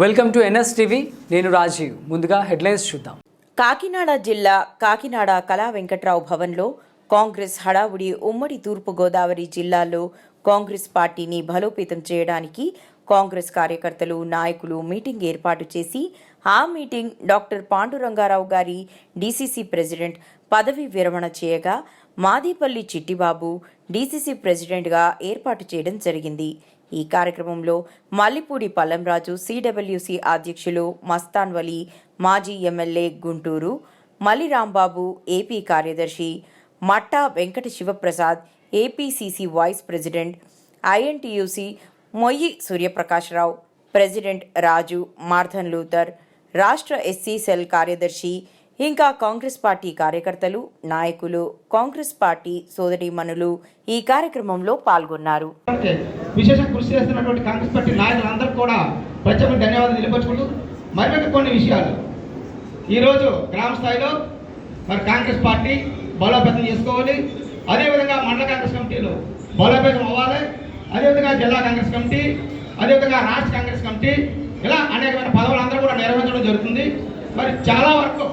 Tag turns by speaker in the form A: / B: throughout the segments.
A: Welcome to NS TV. నేను రాజీవ్. ముందుగా headlines చూద్దాం.
B: కాకినాడ జిల్లా కాకినాడ కళా వెంకట్రావు భవన్లో కాంగ్రెస్ హడావుడి ఉమ్మడి తూర్పుగోదావరి జిల్లాలో కాంగ్రెస్ పార్టీని బలోపేతం చేయడానికి కాంగ్రెస్ కార్యకర్తలు నాయకులు మీటింగ్ ఏర్పాటు చేసి ఆ మీటింగ్ డాక్టర్ పాండురంగారావు గారి డీసీసీ ప్రెసిడెంట్ పదవి విరమణ చేయగా మాదేపల్లి చిట్టిబాబు డీసీసీ ప్రెసిడెంట్గా ఏర్పాటు చేయడం జరిగింది. ఈ కార్యక్రమంలో మల్లిపూడి పల్లంరాజు సిడబ్ల్యూసి అధ్యక్షులు మస్తాన్ వలి మాజీ ఎమ్మెల్యే గుంటూరు మల్లిరాంబాబు ఏపీ కార్యదర్శి Matta Venkata Sivaprasad APCC vice president INTUC Moyyi Suryaprakash Rao president Raju Martin Luther రాష్ట్ర ఎస్సీ సెల్ కార్యదర్శి ఇంకా కాంగ్రెస్ పార్టీ కార్యకర్తలు నాయకులు కాంగ్రెస్ పార్టీ సోదరీమణులు ఈ కార్యక్రమంలో పాల్గొన్నారు.
C: ఓకే. విశేష కృషి చేస్తున్నటువంటి కాంగ్రెస్ పార్టీ నాయకులందరూ కూడా ప్రత్యేక ధన్యవాదాలు తెలియపరుచుకుంటూ మరికొన్ని కొన్ని విషయాలు. ఈరోజు గ్రామ స్థాయిలో మరి కాంగ్రెస్ పార్టీ బలోపేతం చేసుకోవాలి. అదేవిధంగా మండల కాంగ్రెస్ కమిటీలో బలోపేతం అవ్వాలి. అదేవిధంగా జిల్లా కాంగ్రెస్ కమిటీ అదేవిధంగా రాష్ట్ర కాంగ్రెస్ కమిటీ ఇలా అనేకమైన పదవులు అందరూ కూడా నిర్వహించడం జరుగుతుంది. మరి చాలా వరకు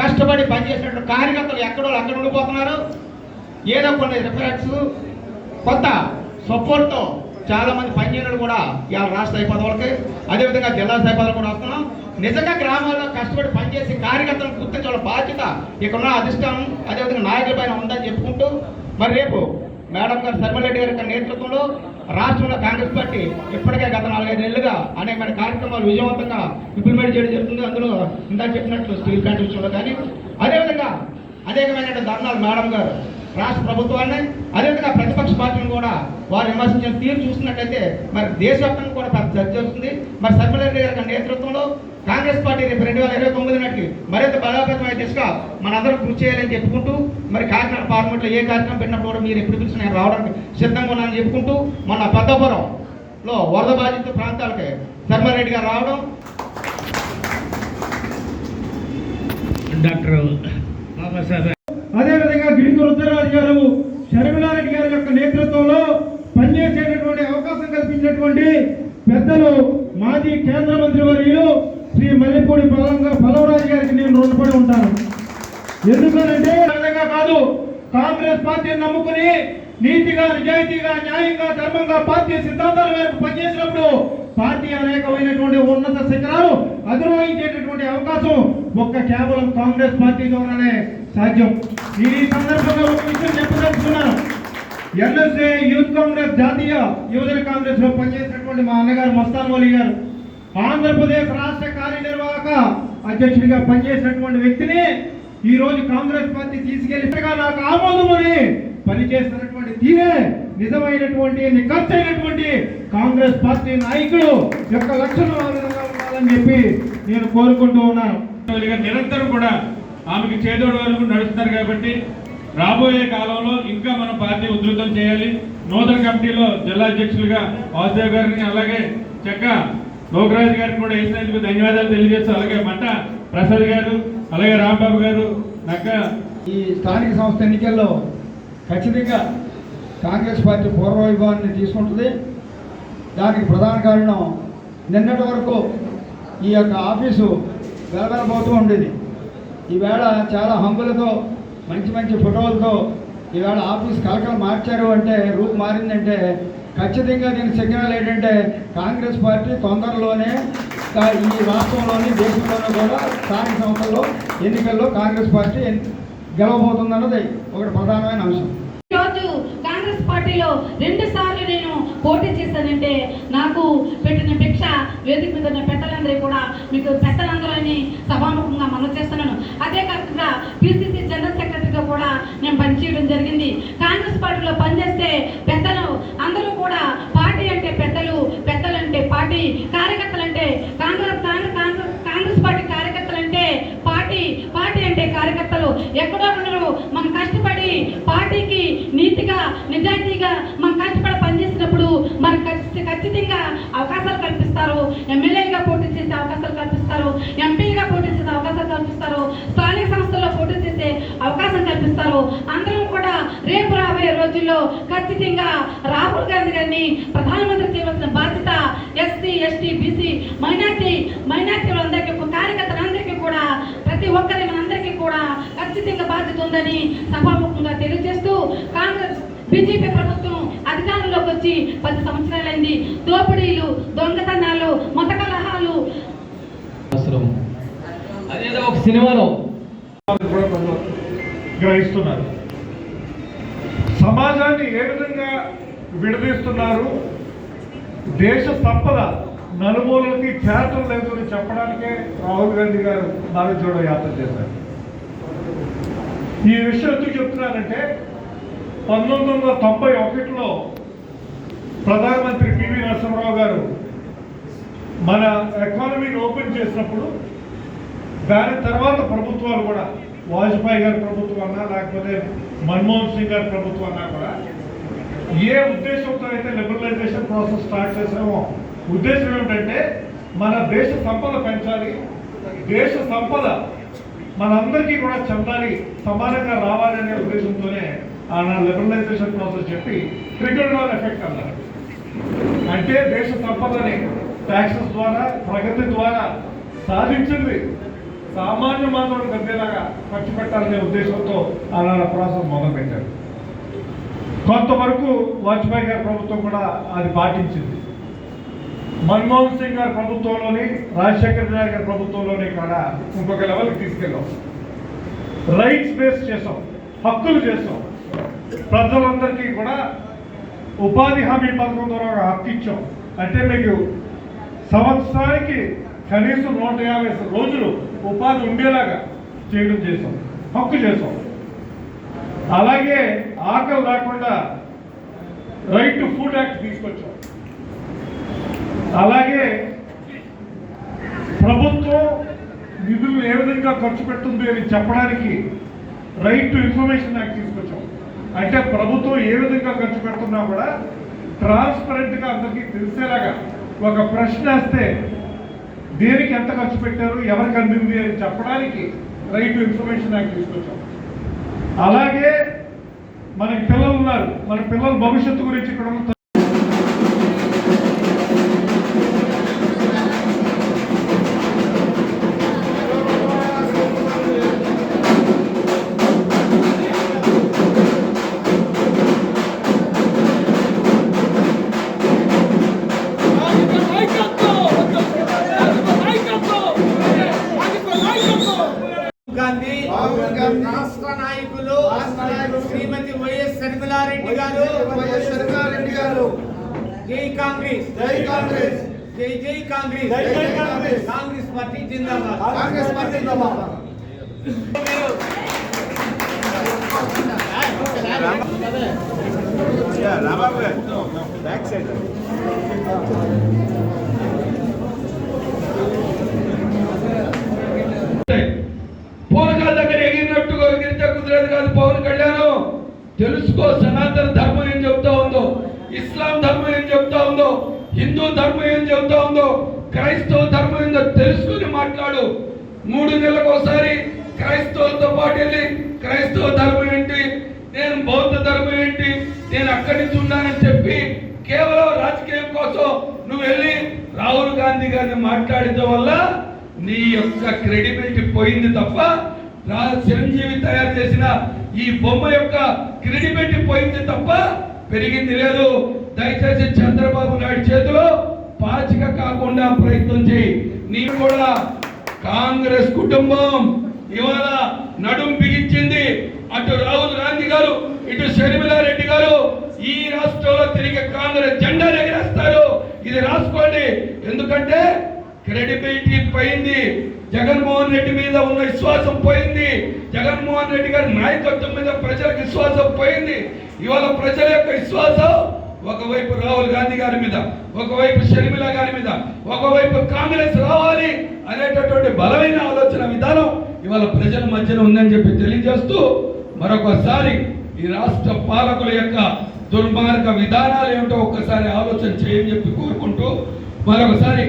C: కష్టపడి పనిచేసినట్టు కార్యకర్తలు ఎక్కడో అక్కడ ఉండిపోతున్నారు. ఏదో కొన్ని రిఫరెన్స్ కొత్త సపోర్ట్తో చాలా మంది పనిచేయడం కూడా ఇవాళ రాష్ట్ర స్థాయి పదవులకి అదేవిధంగా జిల్లా స్థాయి పదవులు కూడా వస్తున్నాం. నిజంగా గ్రామాల్లో కష్టపడి పనిచేసి కార్యకర్తలను గుర్తించాల బాధ్యత ఇక్కడున్న అధిష్టానం అదేవిధంగా నాయకుల పైన ఉందని చెప్పుకుంటూ మరి రేపు మేడం గారు శర్మరెడ్డి గారి యొక్క నేతృత్వంలో రాష్ట్రంలో కాంగ్రెస్ పార్టీ ఇప్పటికే గత నాలుగైదు నెలలుగా అనేకమైన కార్యక్రమాలు విజయవంతంగా ఇంప్లిమెంట్ చేయడం జరుగుతుంది. అందులో ఇందాక చెప్పినట్లు స్టీల్ ప్లాంట్ విషయంలో కానీ అదేవిధంగా అనేకమైన ధర్నాలు మేడం గారు రాష్ట్ర ప్రభుత్వాన్ని అదేవిధంగా ప్రతిపక్ష పార్టీని కూడా వారు విమర్శించిన తీరు చూసినట్టయితే మరి దేశవ్యాప్తంగా కూడా పెద్ద చర్చ వస్తుంది. మరి సర్మరెడ్డి గారి నేతృత్వంలో కాంగ్రెస్ పార్టీ రేపు రెండు వేల ఇరవై తొమ్మిది నాటికి మరింత బలోపేతమైన దిశగా మనందరం కృషి చేయాలని చెప్పుకుంటూ మరి కాకినాడ పార్లమెంట్లో ఏ కార్యక్రమం పెట్టినప్పుడు కూడా మీరు ఎప్పుడు పిలిచిన రావడానికి సిద్ధంగా ఉన్నానని చెప్పుకుంటూ మొన్న పెద్దపురంలో వరద బాధిత ప్రాంతాలకి ధర్మారెడ్డి గారు రావడం.
D: డాక్టర్
E: అదేవిధంగా గిరిజు రుద్రరాజు గారు షర్మిలారెడ్డి గారి యొక్క నేతృత్వంలో పనిచేసేటటువంటి అవకాశం కల్పించినటువంటి పెద్దలు మాజీ కేంద్ర మంత్రి వర్యులు శ్రీ మల్లెపూడి బలంగా బలవరాజు గారికి నేను రుణపడి ఉంటాను. ఎందుకనంటే విధంగా కాదు కాంగ్రెస్ పార్టీని నమ్ముకుని నీతిగా నిజాయితీగా న్యాయంగా ధర్మంగా పార్టీ సిద్ధాంతాల మేరకు పనిచేసినప్పుడు పార్టీ అనేకమైనటువంటి ఉన్నత శిఖరాలు అధిరోహించేటటువంటి అవకాశం ఒక్క కేవలం కాంగ్రెస్ పార్టీ ద్వారానే సాధ్యం. ఈ సందర్భంగా ఒక విషయం చెప్పదలుచుకున్నాను. ఎన్ఎస్ఏ యూత్ కాంగ్రెస్ జాతీయ యువజన కాంగ్రెస్లో పనిచేసినటువంటి మా అన్నగారు మస్తాన్ వలి గారు. ఆంధ్రప్రదేశ్ రాష్ట్ర కార్యనిర్వాహక అధ్యక్షుడిగా పనిచేసినటువంటి వ్యక్తిని ఈ రోజు కాంగ్రెస్ పార్టీ తీసుకెళ్ళిగా నాకు ఆమోదమని పనిచేస్తున్నటువంటి తీరే నిజమైనటువంటి నిఖర్చైనటువంటి కాంగ్రెస్ పార్టీ నాయకులు యొక్క లక్షణం ఆ విధంగా ఉండాలని చెప్పి నేను కోరుకుంటూ ఉన్నాను.
D: నిరంతరం కూడా ఆమెకి చేదోడు వరకు నడుస్తున్నారు కాబట్టి రాబోయే కాలంలో ఇంకా మన పార్టీ ఉధృతం చేయాలి. నూతన కమిటీలో జిల్లా అధ్యక్షులుగా వాసుదేవ్ గారిని అలాగే చెక్క లోకరాజు గారికి కూడా వేసినందుకు ధన్యవాదాలు తెలియజేస్తూ అలాగే మంట ప్రసాద్ గారు అలాగే రాంబాబు గారు నక్క
E: ఈ స్థానిక సంస్థ ఎన్నికల్లో ఖచ్చితంగా కాంగ్రెస్ పార్టీ పూర్వవైభవాన్ని తీసుకుంటుంది. దానికి ప్రధాన కారణం నిన్నటి వరకు ఈ యొక్క ఆఫీసు వెలవెలబోతూ ఉండేది. ఈవేళ చాలా హంగులతో మంచి మంచి ఫోటోలతో ఈవేళ ఆఫీస్ కలకలు మార్చారు అంటే రూపు మారిందంటే ఖచ్చితంగా దీని సిగ్నల్ ఏంటంటే కాంగ్రెస్ పార్టీ తొందరలోనే ఈ రాష్ట్రంలోని దేశంలోనే కూడా స్థానిక సంస్థల్లో ఎన్నికల్లో కాంగ్రెస్ పార్టీ గెలవబోతుందన్నది ఒకటి ప్రధానమైన అంశం.
F: ఈరోజు కాంగ్రెస్ పార్టీలో రెండు సార్లు నేను పోటీ చేశానంటే నాకు పెట్టిన భిక్ష వేదిక మీద ఉన్న పెట్టలందరూ కూడా మీకు పెట్టలందరని సభాముఖంగా మనం చేస్తున్నాను అదే కాకుండా పిసిసి జనరల్ సెక్రటరీగా కూడా నేను పనిచేయడం జరిగింది కాంగ్రెస్ పార్టీలో పనిచేస్తే పెద్దలు అందరూ కూడా పార్టీ అంటే పెద్దలు పెద్దలు అంటే పార్టీ కార్యకర్తలు అంటే కాంగ్రెస్ కాంగ్రెస్ కాంగ్రెస్ కాంగ్రెస్ పార్టీ కార్యకర్తలు అంటే పార్టీ పార్టీ అంటే కార్యకర్తలు ఎక్కడో ఉండరు మనం కష్టపడి పార్టీకి నీతిగా నిజాయితీగా మనం కష్టపడి పనిచేసినప్పుడు మనకు ఖచ్చి- ఖచ్చితంగా అవకాశాలు కల్పిస్తారు ఎమ్మెల్యేగా పోటీ చేసే అవకాశాలు కల్పిస్తారు ఎంపీగా పోటీ చేసే అవకాశాలు కల్పిస్తారు స్థానిక సంస్థల్లో పోటీ చేసే అవకాశం కల్పిస్తారు అందరం కూడా రేపు రాబోయే రోజు రోజుల్లో ఖచ్చితంగా రాహుల్ గాంధీ గారిని ప్రధానమంత్రి చేయవలసిన బాధ్యత SC ST BC minority minority వాళ్ళందరికీ ఒక కార్యకర్తలందరికీ కూడా ప్రతి ఒక్కరి మనందరికీ కూడా ఖచ్చితంగా బాధ్యత ఉందని సభాముఖంగా తెలియజేస్తూ కాంగ్రెస్ బీజేపీ ప్రభుత్వం అధికారంలోకి వచ్చి పది సంవత్సరాలైంది దోపిడీలు దొంగతనాలు మత కలహాలు.
G: అదేదో ఒక సినిమాలో.
H: గ్రహిస్తున్నారు. సమాజాన్ని ఏ విధంగా విడదీస్తున్నారు? దేశ సంపద నలుమూలకి చేరటం లేదు అని చెప్పడానికే రాహుల్ గాంధీ గారు భారత్ యాత్ర చేశారు. ఈ విషయం ఎందుకు చెప్తున్నానంటే పంతొమ్మిది వందల తొంభై ఒకటిలో ప్రధానమంత్రి పివి నరసింహరావు గారు మన ఎకానమీని ఓపెన్ చేసినప్పుడు దాని తర్వాత ప్రభుత్వాలు కూడా వాజ్పేయి గారి ప్రభుత్వం అన్నా లేకపోతే మన్మోహన్ సింగ్ గారి ప్రభుత్వం అన్నా కూడా ఏ ఉద్దేశంతో అయితే లిబరలైజేషన్ ప్రాసెస్ స్టార్ట్ చేసామో ఉద్దేశం ఏమిటంటే మన దేశ సంపద పెంచాలి దేశ సంపద మనందరికీ కూడా చెందాలి సమానంగా రావాలి అనే ఉద్దేశంతోనే ఆనాడు లిబరలైజేషన్ ప్రాసెస్ చెప్పి ట్రిగర్ డౌన్ ఎఫెక్ట్ అన్నారు. అంటే దేశ సంపదని ట్యాక్సెస్ ద్వారా ప్రగతి ద్వారా సాధించింది. సామాన్య మానవుడు గద్దెలాగా ఖర్చు పెట్టాలనే ఉద్దేశంతో అలా ప్రాసెస్ మొదలుపెట్టారు. కొంతవరకు వాజ్పేయి గారి ప్రభుత్వం కూడా అది పాటించింది. మన్మోహన్ సింగ్ గారి ప్రభుత్వంలోని రాజశేఖర రెడ్డి గారి ప్రభుత్వంలోని కూడా ఇంకొక లెవెల్కి తీసుకెళ్ళాం. రైట్స్ బేస్ చేసాం హక్కులు చేసాం. ప్రజలందరికీ కూడా ఉపాధి హామీ పథకం ద్వారా ఒక హక్కు ఇచ్చాం. అంటే మీకు సంవత్సరానికి కనీసం నూట యాభై రోజులు ఉపాధి ఉండేలాగా చేయడం చేసాం హక్కు చేసాం అలాగే ఆకలి రాకుండా రైట్ టు ఫుడ్ యాక్ట్ తీసుకొచ్చాం. అలాగే ప్రభుత్వం నిధులు ఏ విధంగా ఖర్చు పెడుతుంది అని చెప్పడానికి రైట్ టు ఇన్ఫర్మేషన్ యాక్ట్ తీసుకొచ్చాం. అంటే ప్రభుత్వం ఏ విధంగా ఖర్చు పెడుతున్నా కూడా ట్రాన్స్పరెంట్గా అందరికీ తెలిసేలాగా ఒక ప్రశ్న వేస్తే దేనికి ఎంత ఖర్చు పెట్టారు ఎవరికి అందింది అని చెప్పడానికి రైట్ టు ఇన్ఫర్మేషన్ యాక్ట్ తీసుకొచ్చాం అలాగే మనకి పిల్లలు ఉన్నారు మన పిల్లల భవిష్యత్తు గురించి ఇక్కడ
I: రాష్ట్ర నాయకులు శ్రీమతి వైఎస్ శర్మిలారెడ్డి గారు.
J: వైఎస్ శర్మారెడ్డి గారు
I: జై కాంగ్రెస్.
J: జై కాంగ్రెస్.
I: జై జై కాంగ్రెస్.
J: జై జై కాంగ్రెస్.
I: కాంగ్రెస్ పార్టీ జిందాబాద్.
J: కాంగ్రెస్ పార్టీ జిందాబాద్.
K: పూనకాల ఎగిరితే కాదు పవన్ కళ్యాణ్. తెలుసుకో సనాతన ధర్మం ఏం చెప్తా ఉందో ఇస్లాం ధర్మం ఏం చెప్తా ఉందో హిందూ ధర్మం ఏం చెప్తా ఉందో క్రైస్తవ ధర్మం ఏందో తెలుసుకుని మాట్లాడు. మూడు నెలలకు ఒకసారి క్రైస్తవులతో పాటు వెళ్ళి క్రైస్తవ ధర్మం ఏంటి నేను బౌద్ధ ధర్మం ఏంటి నేను అక్కడి నుంచి ఉన్నానని చెప్పి కేవలం రాజకీయం కోసం నువ్వు వెళ్ళి రాహుల్ గాంధీ గారిని మాట్లాడటం వల్ల నీ యొక్క క్రెడిబిలిటీ పోయింది తప్ప చిరంజీవి తయారు చేసిన ఈ బొమ్మ యొక్క క్రెడిబిలిటీ పోయింది తప్ప పెరిగింది లేదు. దయచేసి చంద్రబాబు నాయుడు చేతిలో పాచిక కాకుండా ప్రయత్నం చేయి. నీవు కూడా కాంగ్రెస్ కుటుంబం ఇవాళ నడుం బిగించింది. అటు రాహుల్ గాంధీ గారు ఇటు షర్మిలారెడ్డి గారు ఈ రాష్ట్రంలో తిరిగి కాంగ్రెస్ జెండా ఎగరేస్తారు. ఇది రాసుకోండి. ఎందుకంటే క్రెడిబిలిటీ పోయింది. జగన్మోహన్ రెడ్డి మీద ఉన్న విశ్వాసం పోయింది. జగన్మోహన్ రెడ్డి గారి నాయకత్వం మీద ప్రజలకు విశ్వాసం పోయింది. ఇవాళ ప్రజల యొక్క విశ్వాసం ఒకవైపు రాహుల్ గాంధీ గారి మీద ఒకవైపు షర్మిల గారి మీద ఒకవైపు కాంగ్రెస్ రావాలి అనేటటువంటి బలమైన ఆలోచన విధానం ఇవాళ ప్రజల మధ్యన ఉందని చెప్పి తెలియజేస్తూ మరొకసారి ఈ రాష్ట్ర పాలకుల యొక్క దుర్మార్గ విధానాలు ఏమిటో ఒక్కసారి ఆలోచన చేయని చెప్పి కోరుకుంటూ మరొకసారి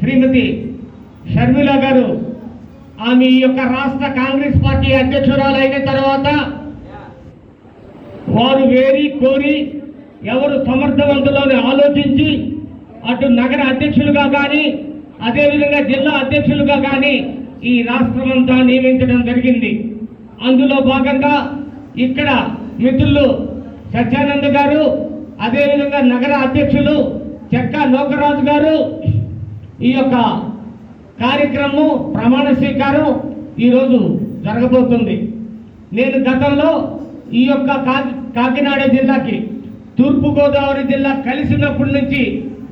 H: శ్రీమతి షర్మిల గారు ఆమె ఈ యొక్క రాష్ట్ర కాంగ్రెస్ పార్టీ అధ్యక్షురాలు అయిన తర్వాత
L: వారు వేరి కోరి ఎవరు సమర్థవంతులని ఆలోచించి అటు నగర అధ్యక్షులుగా కానీ అదేవిధంగా జిల్లా అధ్యక్షులుగా కానీ ఈ రాష్ట్రమంతా నియమించడం జరిగింది. అందులో భాగంగా ఇక్కడ మిత్రులు సత్యానంద్ గారు అదేవిధంగా నగర అధ్యక్షులు చెక్క లోకరాజు గారు ఈ యొక్క కార్యక్రమం ప్రమాణ స్వీకారం ఈరోజు జరగబోతుంది. నేను గతంలో ఈ యొక్క కాకినాడ జిల్లాకి తూర్పుగోదావరి జిల్లా కలిసినప్పటి నుంచి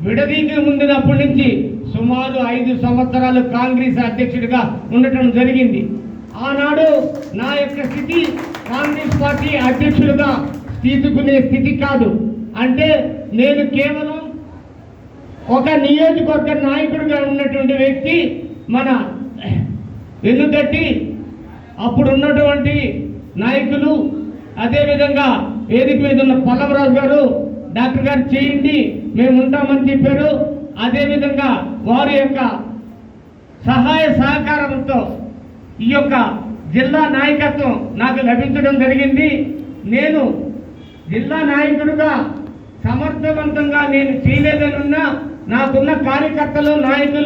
L: విడదీకి ముందినప్పటి నుంచి సుమారు ఐదు సంవత్సరాలు కాంగ్రెస్ అధ్యక్షుడిగా ఉండటం జరిగింది. ఆనాడు నా యొక్క స్థితి కాంగ్రెస్ పార్టీ అధ్యక్షుడిగా తీసుకునే స్థితి కాదు. అంటే నేను కేవలం ఒక నియోజకవర్గ నాయకుడిగా ఉన్నటువంటి వ్యక్తి మన ఎన్నుదట్టి అప్పుడు ఉన్నటువంటి నాయకులు అదేవిధంగా వేదిక మీద ఉన్న పల్లవరాజు గారు డాక్టర్ గారు చేయండి మేము ఉంటామని చెప్పారు. అదేవిధంగా వారి యొక్క సహాయ సహకారంతో ఈ యొక్క జిల్లా నాయకత్వం నాకు లభించడం జరిగింది. నేను జిల్లా నాయకుడుగా సమర్థవంతంగా నేను చేయలేదనున్నా నాకున్న కార్యకర్తలు నాయకులు